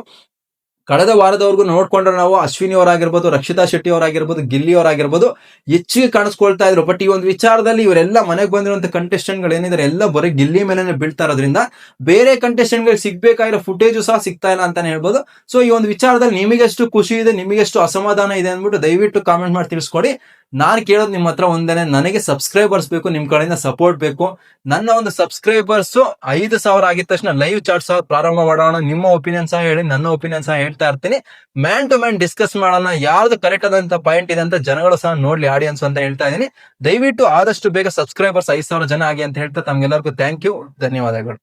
ಕಳೆದ ವಾರದವರೆಗೂ ನೋಡ್ಕೊಂಡ್ರೆ ನಾವು ಅಶ್ವಿನಿ ಅವರಾಗಿರ್ಬೋದು, ರಕ್ಷಿತಾ ಶೆಟ್ಟಿ ಅವರಾಗಿರ್ಬೋದು, ಗಿಲ್ಲಿ ಅವರಾಗಿರ್ಬೋದು, ಹೆಚ್ಚಿಗೆ ಕಾಣಿಸ್ಕೊಳ್ತಾ ಇದ್ರು. ಬಟ್ ಈ ಒಂದು ವಿಚಾರದಲ್ಲಿ ಇವರೆಲ್ಲ ಮನೆಗೆ ಬಂದಿರುವಂತ ಕಂಟೆಸ್ಟೆಂಟ್ಗಳು ಏನಿದ್ದಾರೆ ಎಲ್ಲ ಬರೀ ಗಿಲ್ಲಿ ಮೇಲೆ ಬೀಳ್ತಾ ಇರೋದ್ರಿಂದ ಬೇರೆ ಕಂಟೆಸ್ಟೆಂಟ್ ಗಳಿಗೆ ಸಿಗ್ಬೇಕಾಗಿರೋ ಫುಟೇಜು ಸಹ ಸಿಗ್ತಾ ಇಲ್ಲ ಅಂತಾನೆ ಹೇಳ್ಬೋದು. ಸೊ ಈ ಒಂದು ವಿಚಾರದಲ್ಲಿ ನಿಮಗೆಷ್ಟು ಖುಷಿ ಇದೆ, ನಿಮಗೆಷ್ಟು ಅಸಮಾಧಾನ ಇದೆ ಅಂದ್ಬಿಟ್ಟು ದಯವಿಟ್ಟು ಕಾಮೆಂಟ್ ಮಾಡಿ ತಿಳಿಸ್ಕೊಡಿ. ನಾನು ಕೇಳೋದು ನಿಮ್ಮ ಹತ್ರ ಒಂದೇನೆ, ನನಗೆ ಸಬ್ಸ್ಕ್ರೈಬರ್ಸ್ ಬೇಕು, ನಿಮ್ ಕಡೆಯಿಂದ ಸಪೋರ್ಟ್ ಬೇಕು. ನನ್ನ ಒಂದು ಸಬ್ಸ್ಕ್ರೈಬರ್ಸ್ ಐದು ಸಾವಿರ ಆಗಿದ ತಕ್ಷಣ ಲೈವ್ ಚಾಟ್ ಸಹ ಪ್ರಾರಂಭ ಮಾಡೋಣ. ನಿಮ್ಮ ಒಪಿನಿಯನ್ ಸಹ ಹೇಳಿ, ನನ್ನ ಒಪಿನಿಯನ್ ಸಹ ಹೇಳ್ತಾ ಇರ್ತೀನಿ. ಮ್ಯಾನ್ ಟು ಮ್ಯಾನ್ ಡಿಸ್ಕಸ್ ಮಾಡೋಣ. ಯಾರ್ದು ಕರೆಕ್ಟ್ ಆದಂತ ಪಾಯಿಂಟ್ ಇದೆ ಅಂತ ಜನಗಳು ಸಹ ನೋಡ್ಲಿ ಆಡಿಯನ್ಸ್ ಅಂತ ಹೇಳ್ತಾ ಇದೀನಿ ದಯವಿಟ್ಟು ಆದಷ್ಟು ಬೇಗ ಸಬ್ಸ್ಕ್ರೈಬರ್ಸ್ ಐದು ಸಾವಿರ ಜನ ಆಗಿ ಅಂತ ಹೇಳ್ತಾ, ತಮ್ಗೆಲ್ಲರಿಗೂ ಥ್ಯಾಂಕ್ ಯು ಧನ್ಯವಾದಗಳು.